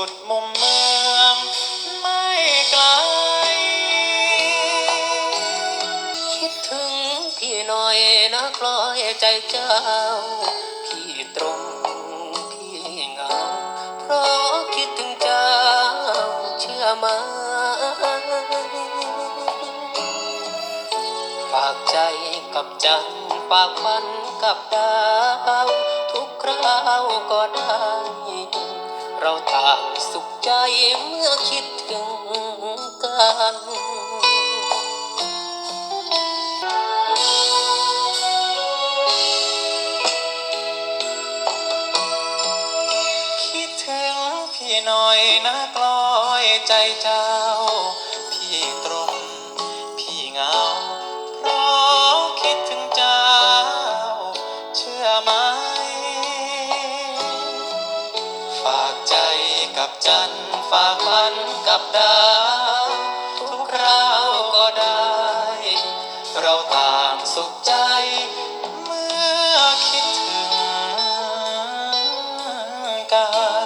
ุดมุมเมืองไม่ไกล คิดถึงพี่หน่อยนะคล้อยใจเจ้า พี่ตรงพี่เงา เพราะคิดถึงเจ้าเชื่อมา ฝากใจกับจันฝากมันกับดาว ทุกคราวก็ได้ เราต่างสุขใจเมื่อคิดถึงกันคิดถึงพี่หน่อยนะกลอยใจเจ้า กับจันฝากมันกับดาวทุกคราวก็ได้ เราต่างสุขใจเมื่อคิดถึงกัน